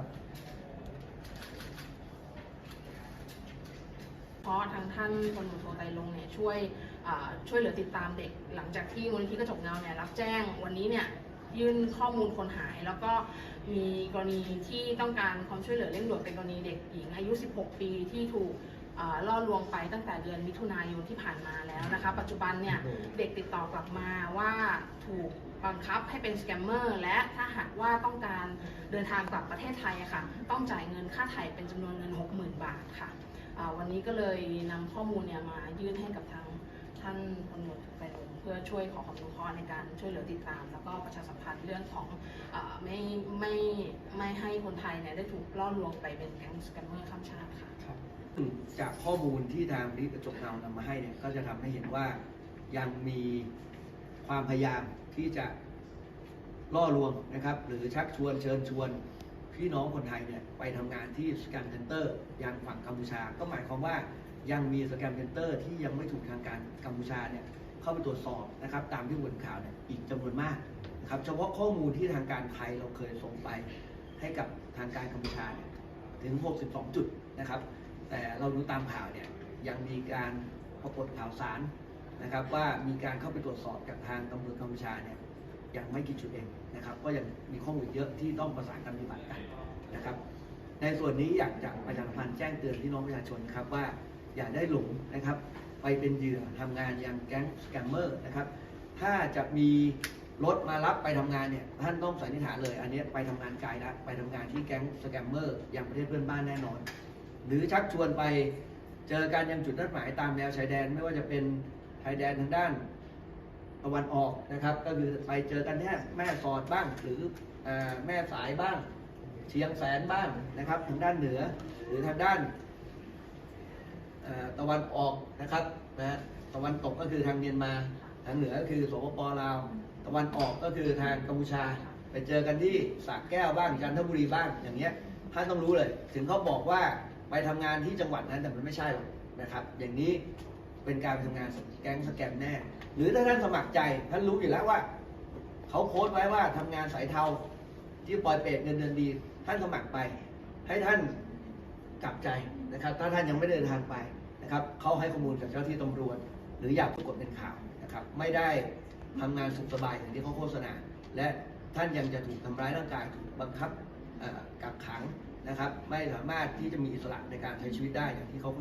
ับเพราะทางท่านคนหลวงโทไตรลงเนี่ยช่วยช่วยเหลือติดตามเด็ก หลังจากที่มูลนิธิกระจกเงาเนี่ยรับแจ้งวันนี้เนี่ยยื่นข้อมูลคนหาย แล้วก็มีกรณีที่ต้องการความช่วยเหลือเร่งด่วนเป็นกรณีเด็กหญิงอายุ 16 ปีที่ถูก ล่อลวงไปตั้งแต่เดือนมิถุนายนที่ผ่านมาแล้วนะคะ ปัจจุบันเนี่ยเด็กติดต่อกลับมาว่าถูกบังคับให้เป็นสแกมเมอร์และถ้าหากว่าต้องการเดินทางกลับประเทศไทยอะค่ะ ต้องจ่ายเงินค่าไถ่เป็นจำนวนเงิน 60,000 บาทค่ะอ่าวันนี้ก็เลยนำข้อมูลเนี่ยมายื่นให้กับทางท่านพลตำรวจไปลงค์เพื่อช่วยขอความรู้เคราะห์ในการช่วยเหลือติดตาม แล้วก็ประชาสัมพันธ์เรื่องของอไม่ไม่ไม่ให้คนไทยเนี่ยได้ถูกล่อลวงไปเป็นแก๊งสแกมเมอร์ข้ามชาติค่ะครับจากข้อมูลที่ทางนิกระจกเงานำมาให้เนี่ยก็จะทำให้เห็นว่ายังมีความพยายามที่จะล่อลวงนะครับ หรือชักชวนเชิญชวนพี่น้องคนไทยเนี่ยไปทำงานที่สแกมเซ็นเตอร์ยังฝั่งกัมพูชา ก็หมายความว่ายังมีสแกมเซ็นเตอร์ที่ยังไม่ถูกทางการกัมพูชาเนี่ย เข้าไปตรวจสอบนะครับ ตามที่บนข่าวเนี่ยอีกจำนวนมากนะครับ เฉพาะข้อมูลที่ทางการไทยเราเคยส่งไปให้กับทางการกัมพูชาเนี่ยถึง 62 จุดนะครับ แต่เราดูตามข่าวเนี่ยยังมีการปรากฏข่าวสารนะครับ ว่ามีการเข้าไปตรวจสอบกับทางตำรวจกัมพูชาเนี่ยยังไม่กี่จุดเองนะครับ ก็ยังมีข้อมูลเยอะที่ต้องประสานการปฏิบัติกันนะครับ ในส่วนนี้อยากจะประชาสัมพันธ์แจ้งเตือนพี่น้องประชาชนครับว่าอย่าได้หลงนะครับ ไปเป็นเหยื่อทำงานอยังแก๊งสแกมเมอร์นะครับ ถ้าจะมีรถมารับไปทำงานเนี่ยท่านต้องสันนิษฐานเลย อันนี้ไปทำงานไกลแล้วไปทำงานที่แก๊งสแกมเมอร์ยังประเทศเพื่อนบ้านแน่นอน หรือชักชวนไปเจอกันยังจุดนัดหมายตามแนวชายแดนไม่ว่าจะเป็นชายแดนทางด้านตะวันออกนะครับ ก็คือไปเจอกันแค่แม่สอดบ้าง หรืออแม่สายบ้าง เชียงแสนบ้างนะครับ ทางด้านเหนือหรือทางด้านะวันออกนะครับนะฮะตะวันตกก็คือทางเมียนมา ทางเหนือก็คือสปปลาว ตะวันออกก็คือทางกัมพูชา ไปเจอกันที่สระแก้วบ้างจันทบุรีบ้างอย่างเงี้ยท่านต้องรู้เลย ถึงเขาบอกว่าไปทำงานที่จังหวัดนั้นแต่มันไม่ใช่หรอกนะครับ อย่างนี้เป็นการไปทำงานแก๊งสแกมแน่ หรือถ้าท่านสมัครใจท่านรู้อยู่แล้วว่าเขาโพสต์ไว้ว่าทำงานสายเทาที่ปล่อยเปรตเงินเดือนดี ท่านสมัครไป ให้ท่านกลับใจนะครับ ถ้าท่านยังไม่เดินทางไป นะครับเขาให้ข้อมูลกับเจ้าที่ตำรวจ หรืออยากปรากฏเป็นข่าวนะครับ ไม่ได้ทำงานสุขสบายอย่างที่เขาโฆษณา และท่านยังจะถูกทำร้ายร่างกายถูกบังคับกักขังนะครับ ไม่สามารถที่จะมีอิสระในการใช้ชีวิตได้อย่างที่เขา